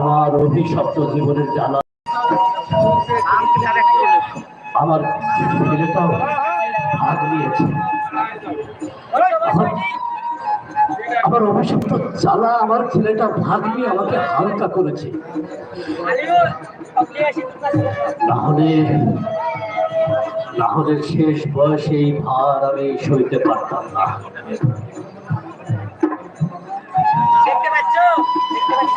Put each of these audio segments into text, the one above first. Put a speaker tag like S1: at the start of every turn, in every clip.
S1: আমার অভিশপ্ত জীবনের জানা আমার ছেলেটাও ভাগ নিয়েছে। আমার- অভিশপ্ত জ্বালা আমার ছেলেটা ভাগ নিয়ে আমাকে হালকা করেছে। নাহলে নাহলে শেষ বয়সে এই ভার আমি সইতে পারতাম না।
S2: দেখতে পাচ্ছ? দেখতে পাচ্ছ?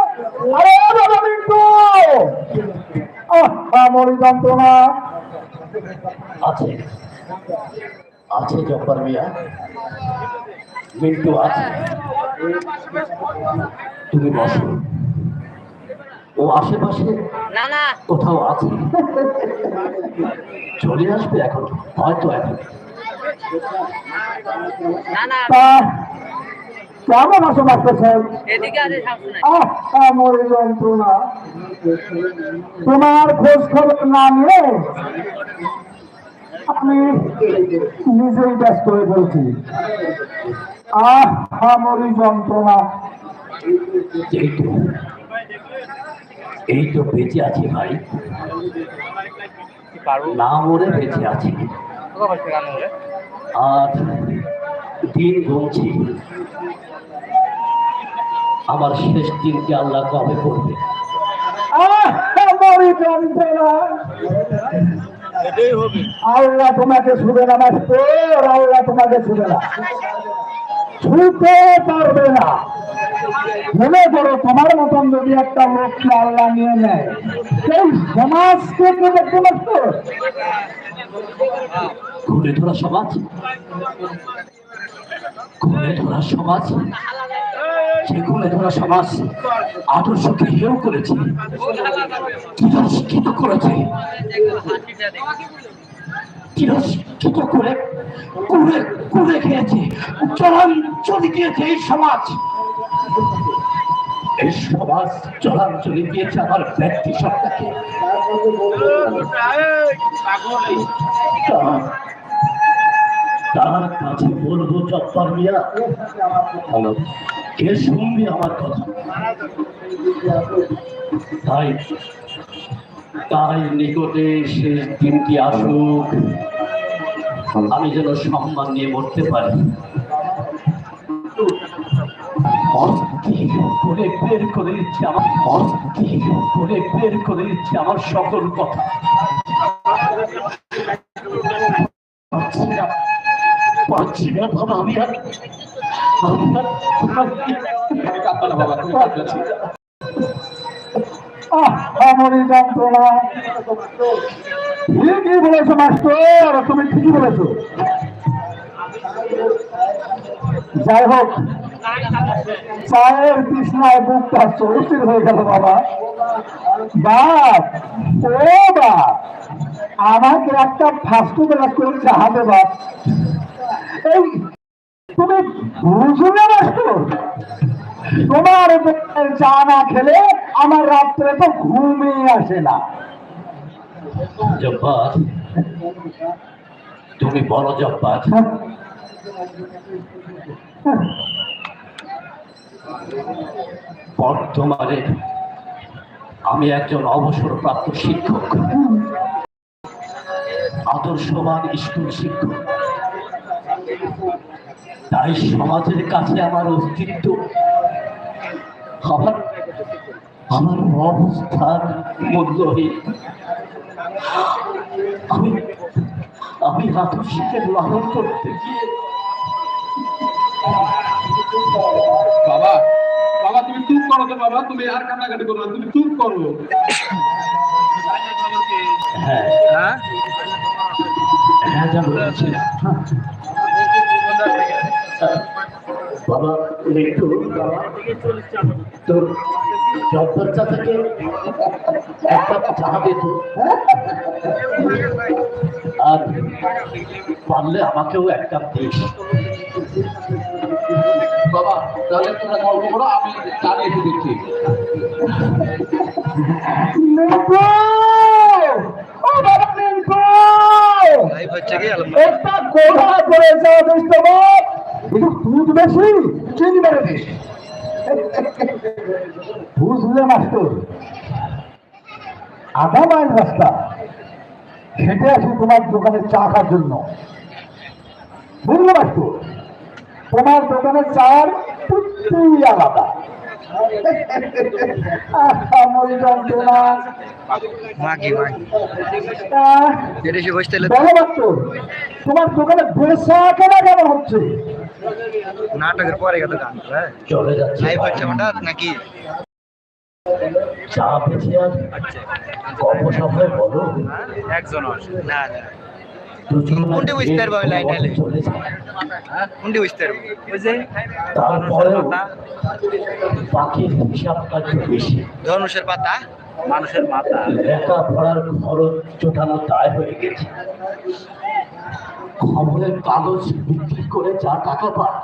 S3: যন্ত্রণা
S1: আছে আছে জব্বার মিয়া। মিন্টু আছে। তুমি বসো। ও আশেপাশে
S2: না না।
S1: কোথাও আছে? চলে আসবে এখন। হয়তো এখন।
S2: না না।
S3: কেমন আছো আহ আমার যন্ত্রণা তোমার খোঁজ খবর না নিয়ে আমি নিজেই ব্যস্ত হয়ে পড়েছি। আহ আমার যন্ত্রণা।
S1: এই তো এই তো বেঁচে আছি ভাই। না মরে বেঁচে আছি। আর দিন গুনছি। আমার শেষ দিনকে আল্লাহ কবে করবে?
S3: আল্লাহ তোমাকে ছুবে না মাস্টার আল্লাহ তোমাকে ছুবে না। ছুতে পারবে না। মনে করো তোমার মতন যদি একটা লোককে আল্লাহ নিয়ে নেয় সেই সমাজকে কে দেখতে মাস্টার
S1: ঘুরে ধরা সমাজ? ঘুরে ধরা সমাজ? ঘুরে ধরা সমাজ আদর্শকে হেয় করেছে শিক্ষিত করেছে। তিরস্কৃত করে কুড়ে কুড়ে খেয়েছে চলাঞ্চলি দিয়েছে এই সমাজ। এই সমাজ চলাঞ্চলি দিয়েছে আমার ব্যক্তি সত্তাকে। তার- কাছে বলব জব্বার মিয়া। হ্যালো। কে শুনবি আমার কথা? তাই তাই নিকটে শেষ দিনটি আসুক। আমি যেন সম্মান নিয়ে মরতে পারি। করে বের করে দিচ্ছে আমার করে বের করে দিচ্ছে আমার সকল কথা।
S3: ঠিকই বলেছ, মাস্টার, তুমি ঠিকই বলেছ। যাই হোক চায়ের তৃষ্ণায় বুকটা হয়ে গেল, বাবা। বাপ ও বাপ আমাকে একটা ফাস্টু বেলাস করে চাহা দে বাপ তুমি বুঝলে তোমার চা না খেলে আমার রাত্রে তো আসে না।
S1: তুমি বড় জব্বার। বর্তমানে আমি একজন অবসরপ্রাপ্ত শিক্ষক। আদর্শবান স্কুল শিক্ষক। তাই সমাজের কাছে আমার অস্তিত্ব। আমার আমার অবস্থান মূল্যহীন। আমি আমি আদর্শকে লালন করতে গিয়ে
S4: বাবা বাবা তুমি চুপ করো তো বাবা তুমি আর কান্নাকাটি করো না, তুমি চুপ করো।
S1: হ্যাঁ? হ্যাঁ যা বলেছি। বাবা একটু বাবা। তোর থেকে একটা চা দিত আর পারলে আমাকেও এক কাপ দিস।
S4: বাবা তাহলে তোমরা গল্প করো আমি দিচ্ছি
S3: একটা গোড়া করে দিস তো বাপ একটু দুধ বেশি চিনি দিস বুঝলে মাস্টার। আধা মাইল রাস্তা। হেঁটে আসি তোমার দোকানে চা খাওয়ার জন্য। বুঝলে মাস্টার? তোমার দোকানের চার পুত্রই আলাদা। তোমার দোকানে বেসা কেনা কেমন হচ্ছে।
S5: নাটকের পরে গেল গান
S1: চলে যাচ্ছে
S5: লাইভ হচ্ছে হঠাৎ নাকি
S1: চা বেঁচে আর বলো
S5: একজন না না কোনটি বুঝতে পারব আমি লাইন এলে? কোনটি বুঝতে পারব
S1: হিসাবটা বেশি
S5: ধনুষের পাতা মানুষের মাথা।
S1: লেখা পড়ার খরচ জোটানো দায় হয়ে গেছে। খবরের কাগজ বিক্রি করে যা টাকা পায়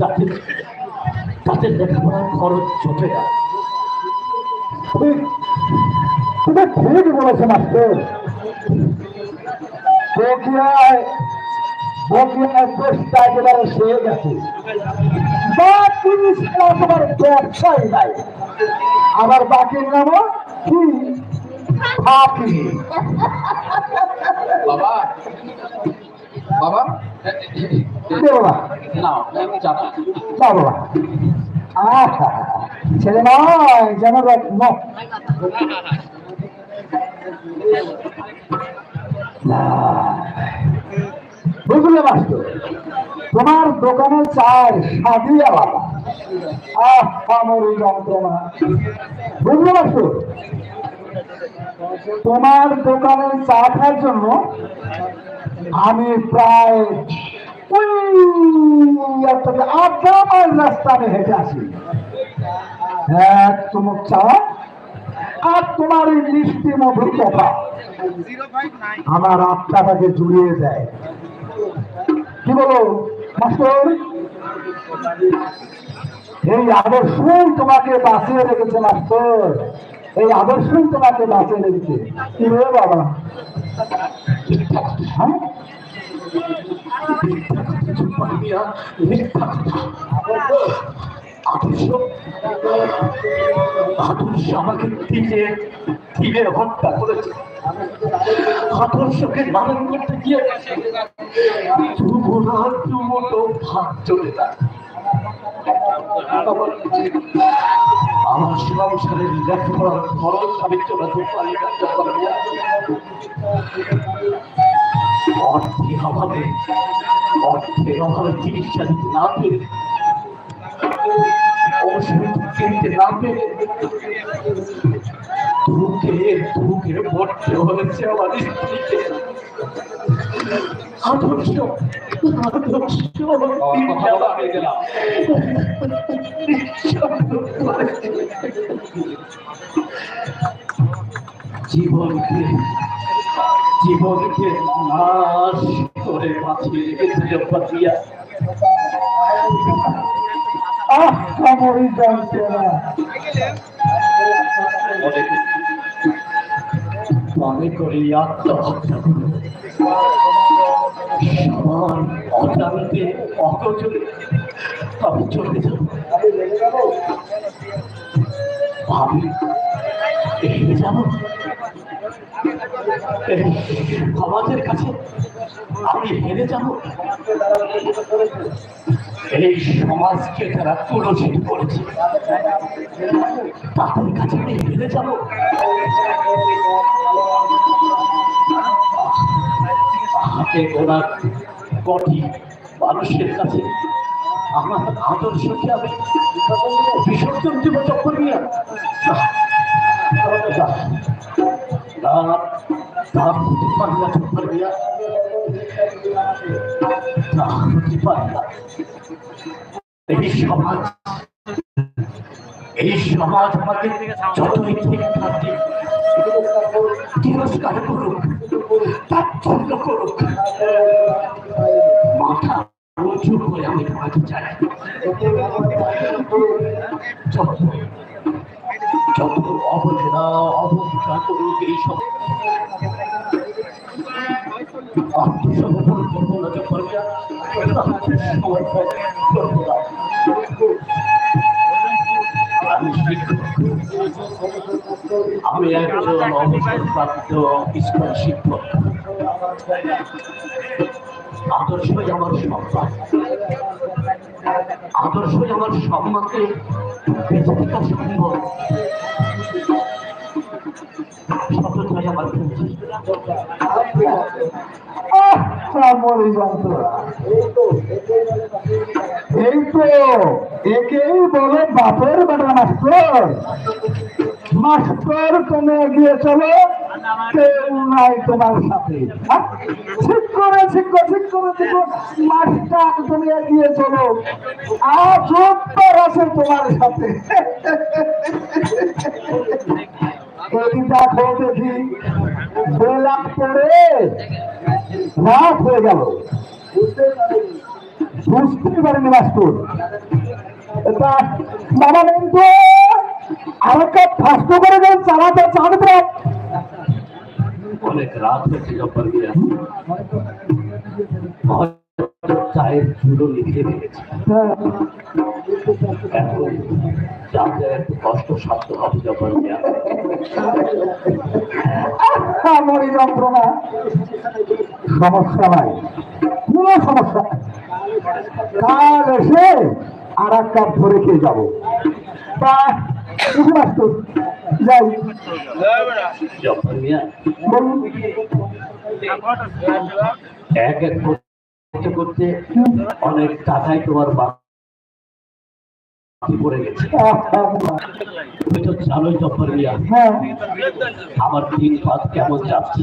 S1: তাতে তাতে লেখাপড়ার খরচ জোটে না।
S3: তুমি ঠিক বলেছ মাস্টার। বকিয়ায় বকিয়ায় চেষ্টা একেবারে সে গেছে। তোমার আবার বাকির নাম কি? ফাঁকি।
S4: বাবা। বাবা।
S3: বাবা। আহা ছেলে নয় যেন। বুঝলে মাস্টার? তোমার দোকানে চার স্বাদই আলাদা। আহ যন্ত্রণা। বুঝলে মাস্টার তোমার দোকানের চা খাওয়ার জন্য আমি প্রায় আধা মাইল রাস্তা আমি হেঁটে আসি। এক চুমুক চা আর তোমার এই মিষ্টি মধুর কথা আমার আত্মাটাকে জুড়িয়ে দেয়। কি বলো? মাস্টার এই আদর্শই তোমাকে বাঁচিয়ে রেখেছে মাস্টার। এই আদর্শই তোমাকে বাঁচিয়ে রেখেছে। কি রে বাবা? হ্যাঁ?
S1: আমাকে দিকে দিকে হত্যা করেছে। লালন করতে গিয়ে দুগুণা দুমতো ভাত চলে আমার সংসারের লেখাপড়ার খরচ আমি চলাতে পারি অর্থের অভাবে অর্থের চিকিৎসা দিতে না পেরে ওষুধ কিনতে না পেরে দুঃখে দুঃখে পড়তে হয়েছে আমার স্ত্রীকে। আদর্শ জীবনকে জীবনকে নাশ করে বাঁচিয়ে রেখেছে জব্বাতিয়া
S3: আহ আমার এই যন্ত্রণা
S1: মনে করি যাব সমাজের কাছে আমি হেরে যাব? এই সমাজকে যারা কুলসিত করেছে, তাদের কাছে আমি হেরে যাব? হাতে গোড়া কটি মানুষের কাছে আমার আদর্শকে আমি বিসর্জন দেব চক্কর নিয়ে না তা হতে পারে না চক্কর নিয়ে তা হতে পারে না এই সমাজ এই সমাজ আমাকে যতই ঠিক থাকে তিরস্কার করুক, তাচ্ছল্য করুক, মাথা উঁচু করে আমি তোমাকে চাই যত যত অবহেলা অবহেলা করুক এই সব আত্মসমর্পণ করব না যখন আত্মসমর্পণ আমি একজন অবসরপ্রাপ্ত স্কুল শিক্ষক। আদর্শই আমার সম্মান। আদর্শই আমার সম্মানকে বেঁচে থাকা সম্ভব। সততাই আমার
S3: এই তো। একেই বলে বাপের বেটা মাস্টার। মাস্টার তুমি এগিয়ে চলো, কেউ নাই তোমার সাথে। হ্যাঁ? ঠিক করে ঠিক করে ঠিক করে, ঠিক মাস্টার তুমি এগিয়ে চলো। আজ আছে তোমার সাথে। দেখো দেখি বেলা পড়ে রাত হয়ে গেল। বুঝতে পারেনি মাস্টুর।
S1: অনেক রাত হয়েছে জব্বার মিয়া চায়ের চুলো লিখে এখন একটু কষ্ট সাধ্য হবে জব্বার মিয়া
S3: আমার এই যন্ত্রণা। সমস্যা নাই। কোনো সমস্যা নাই। কাল এসে আর এক কাপ ধরে খেয়ে যাব। যাই।
S1: এক এক করতে করতে অনেক টাকাই তোমার পড়ে গেছে। তুমি তো জানোই জব্বার মিয়া।
S3: হ্যাঁ।
S1: আমার দিন ভাত কেমন যাচ্ছে।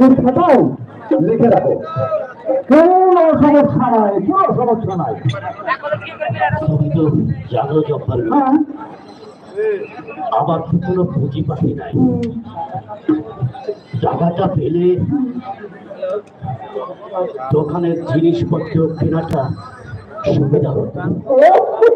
S3: এই খাতাও লিখে রাখো কোনো সমস্যা নাই সমস্যা নাই
S1: তো কোনো পুঁজি পাখি নাই। টাকাটা পেলে দোকানের জিনিসপত্র কেনাটা সুবিধা হতো।